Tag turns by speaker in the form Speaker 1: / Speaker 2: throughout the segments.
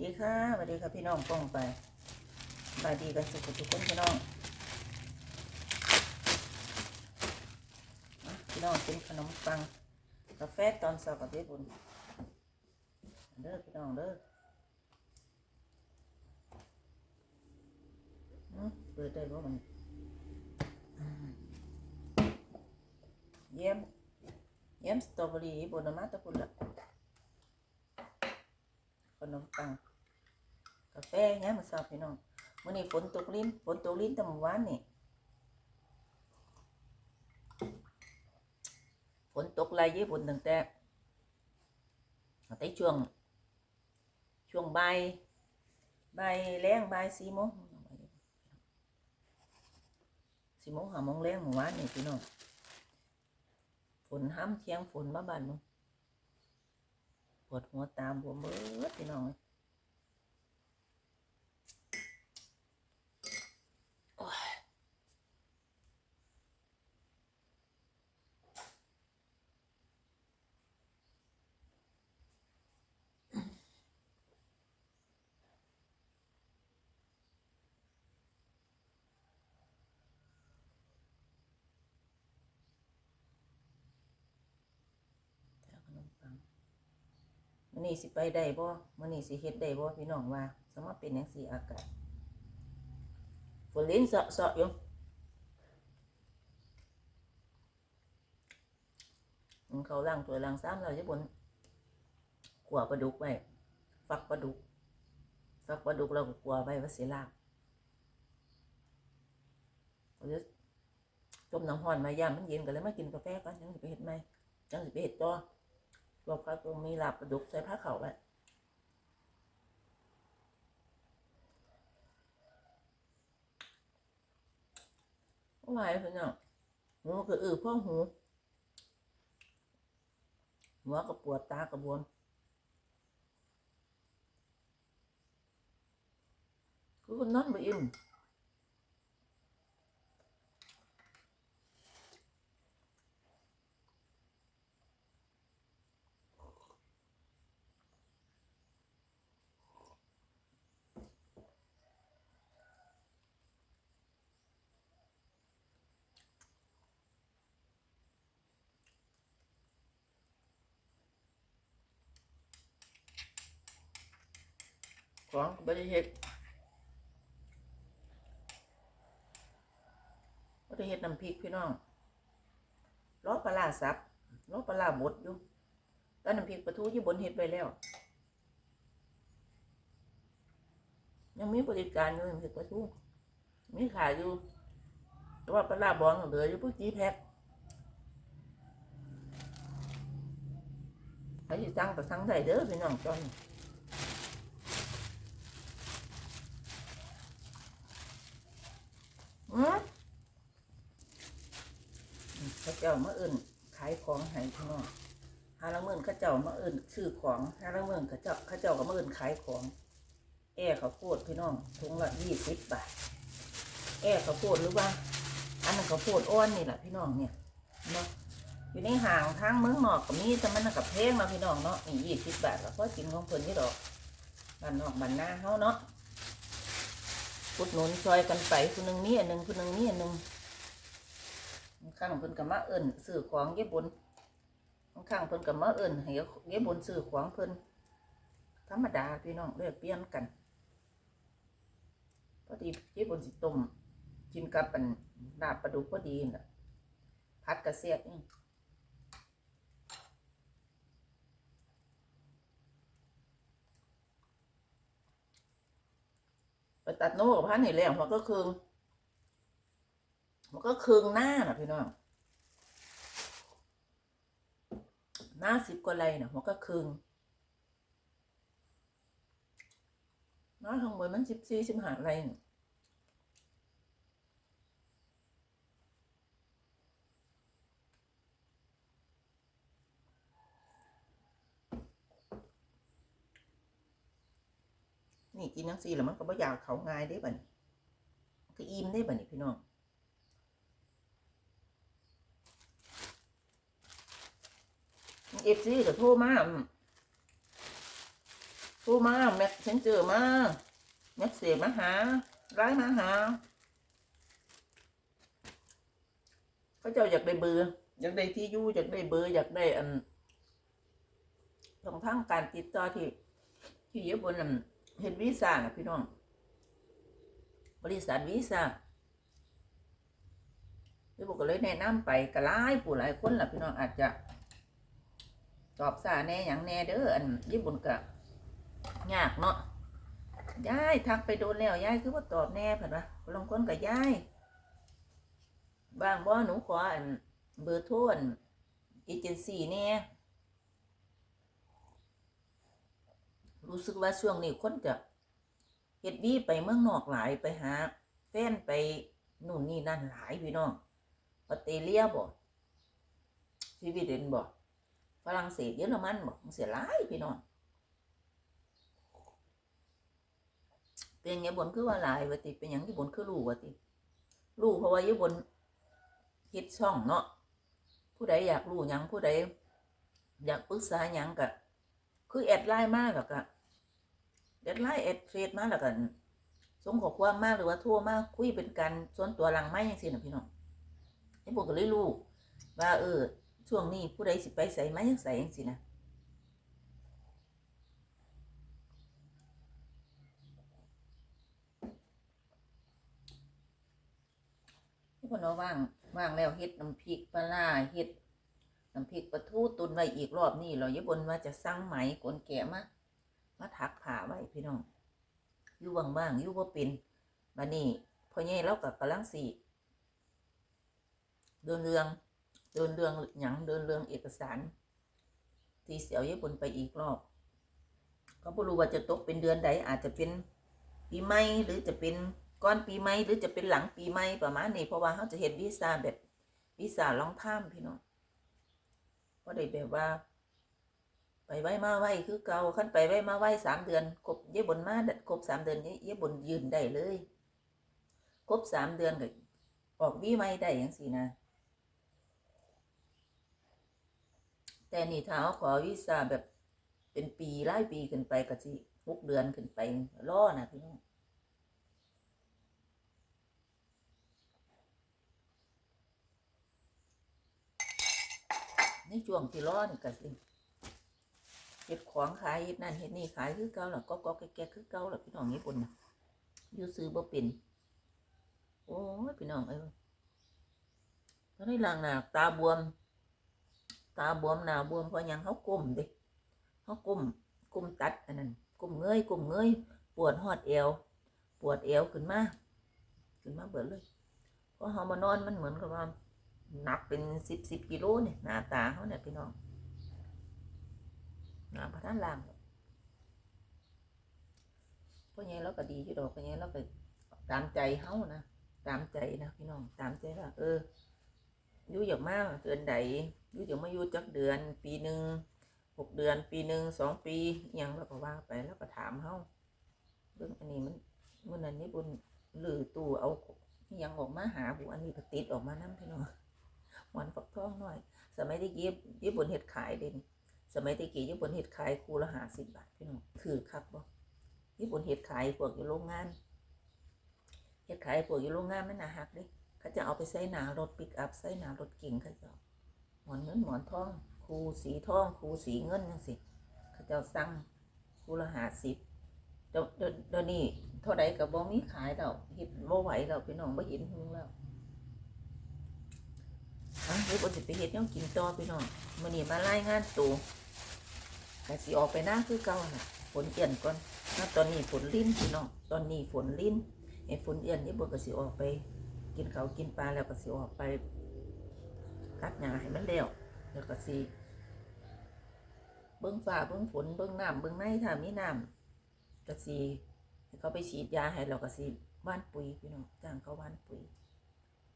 Speaker 1: ดีค่ะสวัสดีค่ะพี่น้องป้องไปสบายดีกันสุขทุกคนพี่น้องอะพี่น้องกินขนมปังกาแฟตอนเช้ากับเบ๊บุญเด้อพี่น้องเด้อเปิดได้บ่มันเยี่ยมเยี่ยมสตรอเบอรี่บนมาตะกุนละ นมปังกาแฟเนี่ยมาสอบพี่น้องมื่อนี้ฝนตกลิ้นฝนตกลิ้นแต่เมื่อวานนี่ฝนตกลายญี่ปุ่นตั้งแต่ตั้งแต่ช่วง ช่วงใบ่ายบ่ายแรงบ่ายสี่โมงสี่โมงห้าโมงแรงเมื่อวานนี่พี่น้องฝนห้ำเที่ยงฝนมาบ้านมึง ปวดหัวตามบวมเบิดพี่น้องเลยโอ้ยแต่ขนมปัง มื้อนี้สิไปได้บ่มื้อนี้สิเฮ็ดได้บ่พี่น้องว่า สมาเป็นจังซี่อากาศฝนลิ้นเสาะๆอยู่มันเขาล้างถ้วล้างซ้ำเราจะบนขัวปลาดุกไว้ฝักปลาดุกฝักปลาดุกเราก็ขัวไว้ว่าสิลากเขาจะต้มน้ำร้อนมายามมันเย็นก็เลยมากินกาแฟกันจังไป มีลาบปลาดุกใส่ผ้าขาวไว้โอ้ยพี่น้องหูก็อือพ่อหูหัวก็ปวดตากระบวมคือคนนอนไม่อิ่ม ของบริเหตุบริเหตุน้ำพริกพี่น้องล้อปลาร้าสับล้อปลาบดอยู่ตอนน้ำพริกปลาทูที่บนเฮ็ดไปแล้ว ยังมีบริการอยู่น้ำพริกปลาทูมีขายอยู่ แต่ว่าปลาบองเหลืออยู่พวกจีแพ็คใครจะสั่งก็สั่งได้เด้อพี่น้องจอน อืมเข้าเจ้ามาเอื่น ของให้พี่น้องฮาละเมื่นข้าเจ้ามาเอื่นซื้อของฮาละเมื่นข้าเจ้าข้าเจ้าก็มาเอื่นขายของ แอข้าวโพดพี่น้องถุงละยี่สิบบาท แอข้าวโพดหรือว่า อันนั้นข้าวโพดอ้อนนี่แหละพี่น้องเนี่ยเนาะอยู่ในห่างทางเมืองนอกก็มีแต่มันนะกับเพงเนาพี่น้องเนาะนี่ยี่สิบบาทแล้วก็กินของเพิ่นนี่ดอกบ้านนอกบ้านนาเฮาเนาะพุดหนุนซอยกันไปคนหนึ่งนี่อันหนึ่งคนหนึ่งนี่อันหนึ่ง ข้างเพิ่นกับมาเอิญซื้อของเย็บบนข้างเพิ่นกับมาเอิญให้เย็บบนซื้อของเพิ่นธรรมดาพี่น้องเรียกเปลี่ยนกันพอดีเย็บบนสิต้มกินกับเป็นลาบปลาดุกพอดีน่ะพัดกระเสียบนี่ไปตัดโน่กับพันนี่แล้วมันก็คืง มันก็คืงหน้าน่ะพี่น้องหน้าสิบกว่าไรน่ะมันก็คืงหน้าข้างบนมันสิบสี่สิบห้าไรน่ะนี่กินนังสี่แล้วมันก็บ่อยากเขาง่ายได้บ่นี่ก็อิ่มได้บ่นี่พี่น้อง เอฟซีก็โทรมาโทรมาแม็กเซนเจอมาแม็กเสียมาหาไลน์มาหาเขาเจ้าอยากได้เบอร์อยากได้ที่อยู่อยากได้เบอร์อยากได้อันช่องทางการติดต่อที่ ที่ญี่ปุ่นนั่นเห็นวีซ่านะพี่น้อง บริษัทวีซ่าพี่บอกก็เลยแนะนำไปกระไล่ผู้หลายคนล่ะพี่น้องอาจจะ ตอบซาแน่อย่างแน่เด้ออันญี่ปุ่นก็ยากเนาะยายทักไปโดนแล้วยายคือว่าตอบแน่เผ่นวะบางคนก็ยายบางบ่หนูขออันเบอร์โทรอันเอเจนซี่แน่รู้สึกว่าช่วงนี้คนจะเฮ็ดวีไปเมืองนอกหลายไปหาแฟนไปนู่นนี่นั่นหลายพี่น้องออสเตรเลียบ่สวีเดนบ่ ฝรั่งเศสเยอรมันบ่มันเสียหลายพี่น้องเป็นยังบนคือว่าลายวะติเป็นหยังที่บนคือรู้วะติรู้เพราะว่าอยู่บนเฮ็ดช่องเนาะผู้ใดอยากรู้ยังผู้ใดอยากปรึกษายังก็คือแอดไลน์มาแล้วก็แอดไลน์แอดเฟซมาแล้วก็ส่งขอความมาหรือว่าโทรมากคุยเป็นการส่วนตัวหลังไม้ยังสินะพี่น้องไอ้พวกก็เลยรู้ว่าเออ ช่วงนี้ผู้ใดสิไปใส่ไม้ยังใส่ยังสินะทุกคนเอาว่างว่างแล้วเฮ็ดน้ำพริกปลาเฮ็ดน้ำพริกปลาทูตุนไว้อีกรอบนี่เราอย่าบนว่าจะสั่งไหมกนแกะมามาถักผ้าไว้พี่น้องอยู่ว่างๆอยู่บ่เป็นบัดนี้พ่อใหญ่เราก็กำลังสิเดินเรื่อง เดินเรื่องหยังเดินเรื่องเอกสาร ที่เสียวญี่ปุ่นไปอีกรอบ ก็บ่รู้ว่าจะตกเป็นเดือนใดอาจจะเป็นปีใหม่หรือจะเป็นก่อนปีใหม่หรือจะเป็นหลังปีใหม่ประมาณนี้เพราะว่าเขาจะเห็นวีซ่าแบบวีซ่าลองท่ามพี่น้องก็ได้แบบว่า ไปไว้มาไว้คือเก่าขั้นไปไว้มาไว้สามเดือนครบเย่บนมาครบสามเดือนเย่บนยืนได้เลยครบสามเดือนก็ออกวีไม่ได้อย่างสินะ แต่นี่ถ้าเขาขอวีซ่าแบบเป็นปีหลายปีขึ้นไปก็สิหกเดือนขึ้นไปรอนะพี่น้องในช่วงที่รอนก็สิเฮ็ดของขายเฮ็ดนั่นเฮ็ดนี่ขายคือเก่าล่ะก็ก็แก่ๆคือเก่าล่ะพี่น้องญี่ปุ่นนะอยู่ซื้อบ่เป็นโอ้ยพี่น้องเอ้ยตอนนี้ล่างหน้าตาบวม ตาบวมหน้าบวมเพราะยังเขาก้มด้เขาก้มก้มตัดอันนั้นก้มเงยก้มเงยปวดหอดเอว ปวดเอวขึ้นมาขึ้นมาเบิดเลยเพราะเฮามานอนมันเหมือนกับว่าหนักเป็นสิบสิบกิโลเนี่ยหน้าตาเขาเนี่ยพี่น้องงาพระท่านล่างเพราะไงเราก็ดีอยู่ดอกเพราะไงเราก็ตามใจเฮานะตามใจนะพี่น้องตามใจว่าเออ อยู่อย่างมากเดือนใดอยู่อย่างมาอยู่จักเดือน ปีหนึ่งหกเดือน ปีหนึ่งสองปีอหยังเราก็ว่าไปแล้วก็ถามเฮาเรื่องอันนี้มันมันอันนี้บุญหรือตู้เอายังออกมาหาบุอันนี้ก็ติดออกมานั่พี่น้องหวานฝักทองหน่อย สมัยที่ญี่ญี่ปุ่นเห็ดขายเด่นสมัยตะกี้ญี่ปุ่นเห็ดขายคูละหาสิบบาทพี่น้องถือคักบ่ญี่ปุ่นเห็ดขายพวกอยู่โรงงานเห็ดขายพวกอยู่โรงงานไม่น่าหักเด้ เขาจะเอาไปใส่หนารถปิกอัพใส่หนารถเก่งเขาจะหมอนเงินหมอนทองครูสีทองครูสีเงินจังสิเขาจะสั่งครูละหาสิบเดี๋ยวเดี๋ยวนี้เท่าใดกับบ่มีขายแล้วเห็ดบ่ไหวแล้วพี่น้องบ่เห็นหงแล้วอะเดี๋ยวบ่สิไปเฮ็ดแนวกินต่อพี่น้องมื้อนี้มารายงานตัวก็สิออกไปหน้าคือเก่าน่ะฝนเอี่ยนก่อนตอนนี้ฝนลิ้นพี่น้องตอนนี้ฝนลิ้นไอ้ฝนเอี่ยนนี่บ่ก็สิออกไป กินเขากินปลาแล้วก็สิออกไปคัดหญ้าให้มันแล้วแล้วก็สิเบิ่งฟ้าเบิ่งฝนเบิ่งน้ำเบิ่งในถ้ามีน้ำก็สิเขาไปฉีดยาให้แล้วก็สิว่านปุ๋ยพี่น้องจ้างเขาว่านปุ๋ย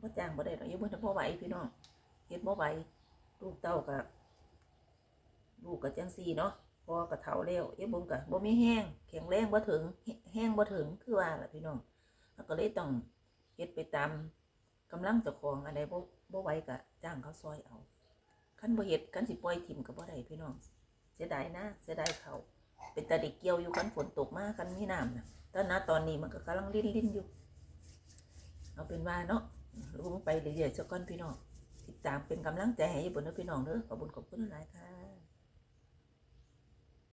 Speaker 1: บ่จ้างบ่ได้ดอกอย่าเบิ่งถ้าบ่ไหวพี่น้องเฮ็ดบ่ไหวลูกเต้าก็ลูกกับจังซี่เนาะพอกับเถาแล้วเอ้บุญกับบ่มีแห้งแข็งแรงบ่ถึงแห้งบ่ถึงคือว่าล่ะพี่น้องแล้วก็เลยต้อง ฮ็ดไปตามกำลังเจ้าของอันใดบ่บ่ไหวก็จ้างเขาซอยเอาคันบ่เฮ็ดคันสิปล่อยถิ่มก็บ่ได้พี่น้องเสียดายนะเสียดายเขาเป็นตาเด็กเกี่ยวอยู่คันฝนตกมากคันมีน้ำนะแต่ณตอนนี้มันก็กำลังลิ้นลิ้นอยู่ เอาเป็นว่าเนาะลุงไปเรื่อยๆสักก้อนพี่น้องติดตามเป็นกำลังใจให้อยู่บนเด้อพี่น้องเด้อขอบคุณขอบคุณหลายค่ะ